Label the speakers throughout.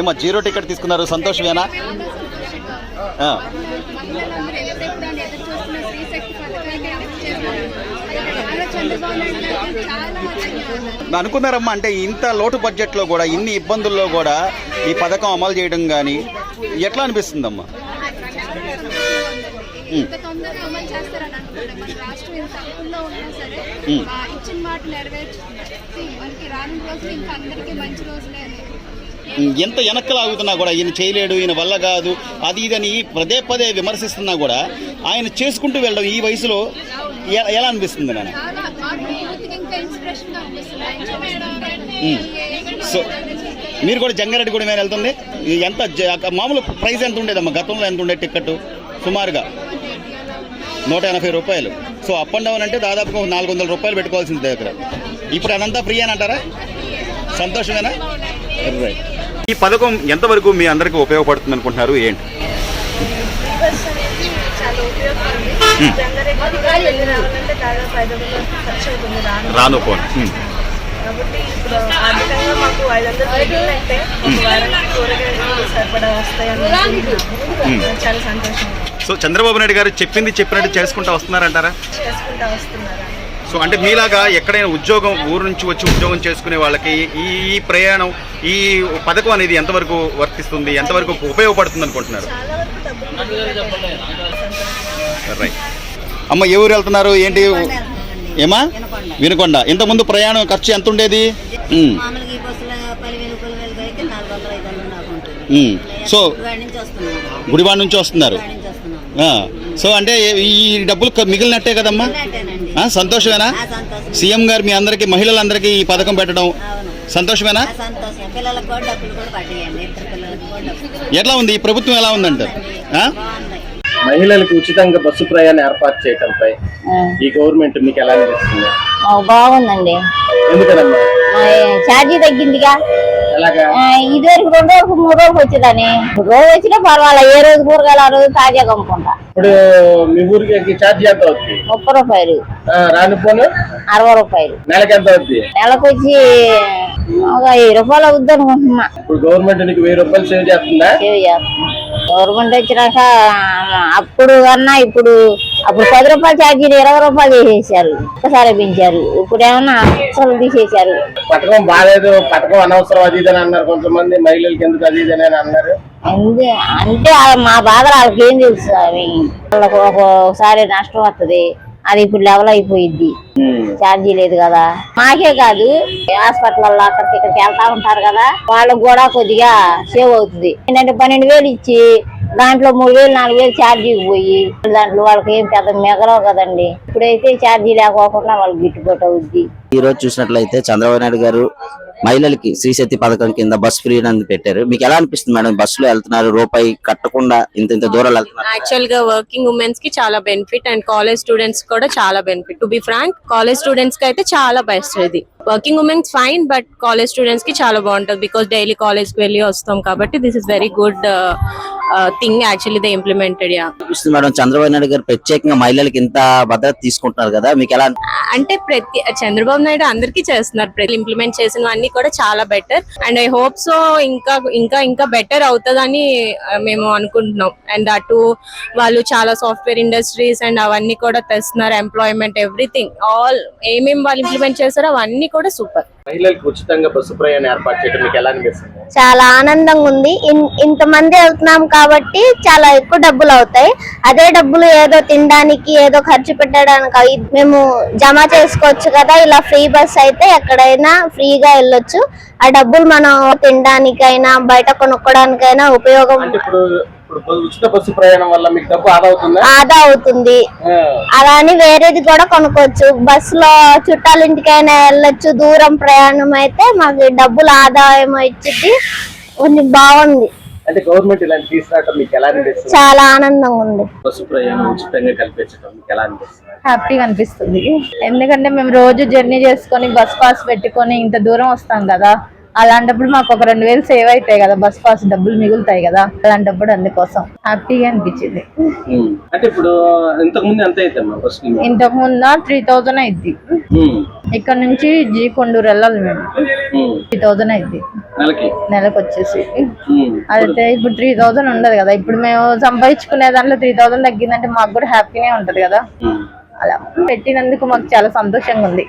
Speaker 1: ఏమో zero ticket తీసుకున్నారు.
Speaker 2: చాలా ధన్యవాదాలు
Speaker 1: అనుకున్నారమ్మా అంటే ఇంత లోటు బడ్జెట్లో కూడా ఇన్ని ఇబ్బందుల్లో కూడా ఈ పథకం అమలు చేయడం కానీ ఎట్లా అనిపిస్తుందమ్మా?
Speaker 2: ఇచ్చిన మాట నెరవేర్చుతుంది మనకి రానున్న రోజులు ఇంకా అందరికీ మంచి రోజులే
Speaker 1: ఎంత వెనక్కలు ఆగుతున్నా కూడా ఈయన చేయలేడు ఈయన వల్ల కాదు అది ఇదని పదే పదే విమర్శిస్తున్నా కూడా ఆయన చేసుకుంటూ వెళ్ళడం ఈ వయసులో ఎలా అనిపిస్తుంది ఉమ్. సో మీరు కూడా జంగారెడ్డి కూడా మేము వెళ్తుంది. ఎంత మామూలు ప్రైస్ ఎంత ఉండేదమ్మా? గతంలో ఎంత ఉండే టికెట్ సుమారుగా నూట ఎనభై రూపాయలు. సో అప్ అండ్ డౌన్ అంటే దాదాపుగా నాలుగు వందల రూపాయలు పెట్టుకోవాల్సింది దగ్గర. ఇప్పుడు అదంతా ఫ్రీ అని అంటారా? సంతోషమేనా? రైట్ ఈ పథకం ఎంతవరకు మీ అందరికీ ఉపయోగపడుతుంది అనుకుంటున్నారు ఏంటి?
Speaker 3: రాను
Speaker 1: ఫోన్ ఉమ్.
Speaker 3: కాబట్టి ఇప్పుడు ఆర్థికంగా మాకు ఐదు వందలు మిగిలినట్టే. ఒక వారానికి కూరగాయలు సరిపడా వస్తాయని అనుకుంటున్నాము. చాలా సంతోషంగా
Speaker 1: సో చంద్రబాబు నాయుడు గారు చెప్పింది చెప్పినట్టు చేసుకుంటూ వస్తున్నారంటారా?
Speaker 3: చేసుకుంటా వస్తున్నారు?
Speaker 1: సో అంటే మీలాగా ఎక్కడైనా ఉద్యోగం ఊరు నుంచి వచ్చి ఉద్యోగం చేసుకునే వాళ్ళకి ఈ ఈ ప్రయాణం ఈ పథకం అనేది ఎంతవరకు వర్తిస్తుంది ఎంతవరకు ఉపయోగపడుతుంది అనుకుంటున్నారు రైట్. అమ్మ ఏ ఊరు వెళ్తున్నారు? ఏంటి? ఏమా? వినుకొండ. ఇంతకుముందు ప్రయాణం ఖర్చు ఎంత ఉండేది. సో గుడివాడ నుంచి వస్తున్నారు. సో అంటే ఈ డబ్బులు మిగిలినట్టే కదమ్మా? సంతోషమేనా?
Speaker 4: ఆ సంతోషం
Speaker 1: సీఎం గారు మీ అందరికి మహిళలందరికీ ఈ పథకం పెట్టడం సంతోషమేనా? ఎట్లా ఉంది? ఈ ప్రభుత్వం ఎలా?
Speaker 4: బాగుంది.
Speaker 5: మహిళలకు ఉచితంగా బస్సు ప్రయాణం ఏర్పాటు చేయడంపై ఈ గవర్నమెంట్ మీకు ఎలా అనిపిస్తుంది?
Speaker 6: బాగుందండి.
Speaker 5: ఎందుకనమ్మా?
Speaker 6: ఛార్జీ తగ్గిందిగా? ఇది వరకు రెండు రోజులకు మూడు రోజులకు వచ్చేదాన్ని. రోజు వచ్చినా పర్వాలేదు ఏ రోజు కూరగాయలు ఆ రోజు తాజాగా అమ్ముకుంటా
Speaker 5: ఇప్పుడు మీ ఊరికి ఛార్జ్ ఎంత అవుతుంది
Speaker 6: ముప్పై రూపాయలు.
Speaker 5: రాని పోను?
Speaker 6: అరవై రూపాయలు.
Speaker 5: నెలకి ఎంత అవుద్ది?
Speaker 6: నెలకు వచ్చి ఒక వెయ్యి రూపాయలు అవుద్ది అనుకుంటున్నా.
Speaker 5: ఇప్పుడు గవర్నమెంట్ నీకు వెయ్యి రూపాయలు సేవ్ చేస్తుందా?
Speaker 6: సేవ్ చేస్తున్నా. గవర్నమెంట్ వచ్చినాక అప్పుడు కన్నా ఇప్పుడు అప్పుడు పది రూపాయలు ఛార్జీలు ఇరవై రూపాయలు చేసేసారు ఒకసారి పెంచారు. ఇప్పుడు ఏమన్నా అసలు తీసేశారు.
Speaker 5: పథకం బాగాలేదు పథకం అనవసరం అది ఇది అని అన్నారు కొంతమంది. మహిళలకి ఎందుకు అది ఇది అని అన్నారు.
Speaker 6: అంటే ఆ- మా బాధలు వాళ్ళకి ఏం తెలుసు అవి వాళ్ళకు ఒక్కోసారి నష్టం వస్తుంది అది ఇప్పుడు లెవెల్ అయిపోయిద్ది. ఛార్జీ లేదు కదా. మాకే కాదు హాస్పిటల్లో అక్కడికి ఇక్కడికి వెళ్తా ఉంటారు కదా. వాళ్ళకు కూడా కొద్దిగా సేవ్ అవుతుంది. ఏంటంటే పన్నెండు వేలు ఇచ్చి దాంట్లో మూడు వేలు నాలుగు వేలు ఛార్జీకి పోయి దాంట్లో వాళ్ళకి ఏం పెద్ద మిగలవు కదండి. ఇప్పుడైతే ఛార్జీ లేకోకుండా వాళ్ళకి గిట్టుబాటు అవుద్ది.
Speaker 7: ఈ రోజు చూసినట్లయితే చంద్రబాబు నాయుడు గారు మహిళలకి శ్రీశక్తి పథకం కింద బస్ ఫ్రీ అని పెట్టారు. మీకు ఎలా అనిపిస్తుంది మేడం? బస్సులో వెళ్తున్నారు రూపాయి కట్టకుండా ఇంత ఇంత దూరాలు వెళ్తున్నారు?
Speaker 8: యాక్చువల్గా వర్కింగ్ ఉమెన్స్కి చాలా బెనిఫిట్ అండ్ కాలేజ్ స్టూడెంట్స్ కూడా చాలా benefit to be frank college స్టూడెంట్స్కి అయితే చాలా బెస్ట్ ఇది. Working womens fine but college స్టూడెంట్స్కి చాలా బాగుంటుంది బికాస్ డైలీ కాలేజ్కి వెళ్ళి వస్తాం కాబట్టి this is very good thing actually they implemented yeah
Speaker 7: అనిపిస్తుంది మేడం చంద్రబాబు నాయుడు గారు ప్రత్యేకంగా మహిళలకి ఇంత భద్రత తీసుకుంటున్నారు కదా మీకు ఎలా?
Speaker 8: అంటే ప్రతి చంద్రబాబు నాయుడు అందరికీ చేస్తున్నారు ప్రతి ఇంప్లిమెంట్ చేసినవన్నీ కూడా చాలా better and I hope so ఇంకా ఇంకా ఇంకా బెటర్ అవుతుందని ఆ, మేము అనుకుంటున్నాం. అండ్ అటు వాళ్ళు చాలా సాఫ్ట్వేర్ ఇండస్ట్రీస్ అండ్ అవన్నీ కూడా తెస్తున్నారు ఎంప్లాయ్మెంట్ ఎవ్రీథింగ్ ఆల్ ఏమేమి వాళ్ళు ఇంప్లిమెంట్ చేస్తారో అవన్నీ కూడా సూపర్.
Speaker 5: మహిళలకు ఉచితంగా బస్సు ప్రయాణం ఏర్పాటు చేయడం మీకు ఎలా అనిపిస్తుంది?
Speaker 9: చాలా ఆనందంగా ఉంది. ఇన్- ఇంతమంది వెళ్తున్నాం కాబట్టి చాలా ఎక్కువ డబ్బులు అవుతాయి. అదే డబ్బులు ఏదో తినడానికి ఏదో ఖర్చు పెట్టడానికి మేము జమ చేసుకోవచ్చు కదా. ఇలా ఫ్రీ బస్ అయితే ఎక్కడైనా ఫ్రీగా వెళ్ళొచ్చు. ఆ డబ్బులు మనం తినడానికైనా బయట కొనుక్కోడానికైనా ఉపయోగం
Speaker 5: ఇప్పుడు ఉచిత బస్సు ప్రయాణం వల్ల మీకు డబ్బు ఆదా అవుతుందా?
Speaker 9: ఆదా అవుతుంది.
Speaker 5: ఆ,
Speaker 9: అలా అని వేరేది కూడా కొనుక్కోవచ్చు. బస్లో చుట్టాల ఇంటికైనా వెళ్ళొచ్చు. దూరం ప్రయాణం అయితే మాకు డబ్బులు ఆదాయం ఇచ్చింది. ఉంది బాగుంది.
Speaker 5: అంటే గవర్నమెంట్ ఇలాంటి తీసుకురావడం మీకు ఎలా అనిపిస్తుంది?
Speaker 9: చాలా ఆనందంగా ఉంది.
Speaker 5: బస్సు ప్రయాణం ఉచితంగా కల్పించడం మీకు ఎలా అనిపిస్తుంది?
Speaker 10: హ్యాపీగా అనిపిస్తుంది. ఎందుకంటే మేము రోజు జర్నీ చేసుకొని బస్ పాస్ పెట్టుకొని ఇంత దూరం వస్తాం కదా. అలాంటప్పుడు మాకు ఒక రెండు వేలు సేవ్ అవుతాయి కదా బస్ పాస్ డబ్బులు మిగులుతాయి కదా అలాంటప్పుడు అందుకోసం. హ్యాపీగా అనిపించింది.
Speaker 5: అంటే ఇప్పుడు ఇంతకు ముందు ఎంత
Speaker 10: ఇంతకు ముందు త్రీ థౌజండ్ అయింది ఇక్కడ నుంచి జీ కొండూరు వెళ్ళాలి మేము. త్రీ థౌజండ్ అయింది
Speaker 1: నెలకి?
Speaker 10: వచ్చేసి. అయితే ఇప్పుడు త్రీ థౌజండ్ ఉండదు కదా. ఇప్పుడు మేము సంపాదించుకునే దాంట్లో త్రీ థౌజండ్ తగ్గిందంటే మాకు కూడా హ్యాపీనే ఉంటది కదా. అలా. పెట్టినందుకు మాకు చాలా సంతోషంగా ఉంది.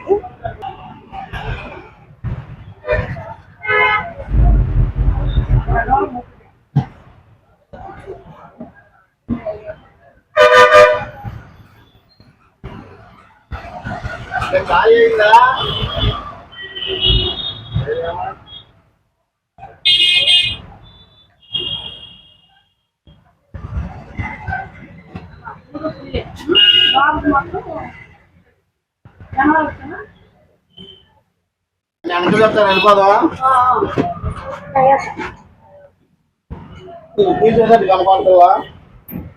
Speaker 11: ఇది గవర్నమెంట్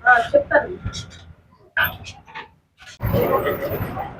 Speaker 11: హాస్పిటల్ వస్తుందా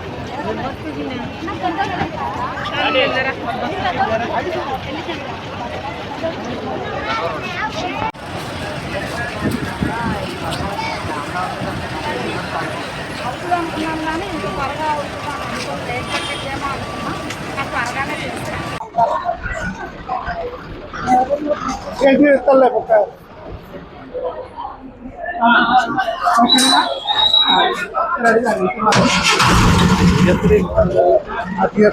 Speaker 11: కానీ ఇంత త్వరగా అవుతుందా అనుకోలేదు ఏమో అనుకున్నా నాకు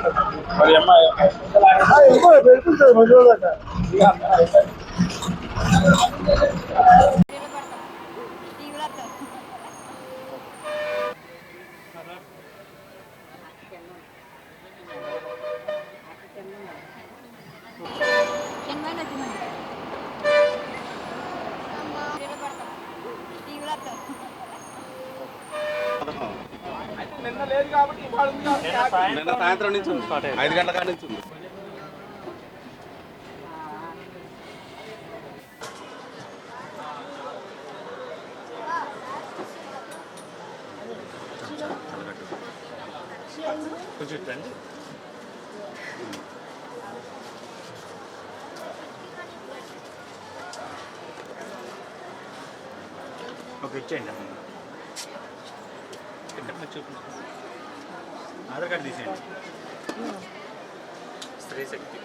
Speaker 11: త్వరగానే తెలుసు
Speaker 1: నిన్న సాయంత్రం నుంచి ఉంది. ఐదు గంటల కాడ నుంచి ఉంది.
Speaker 12: ఒక ఇచ్చేయండి ఆధార్ కార్డు తీసేయండి. స్త్రీ శక్తి.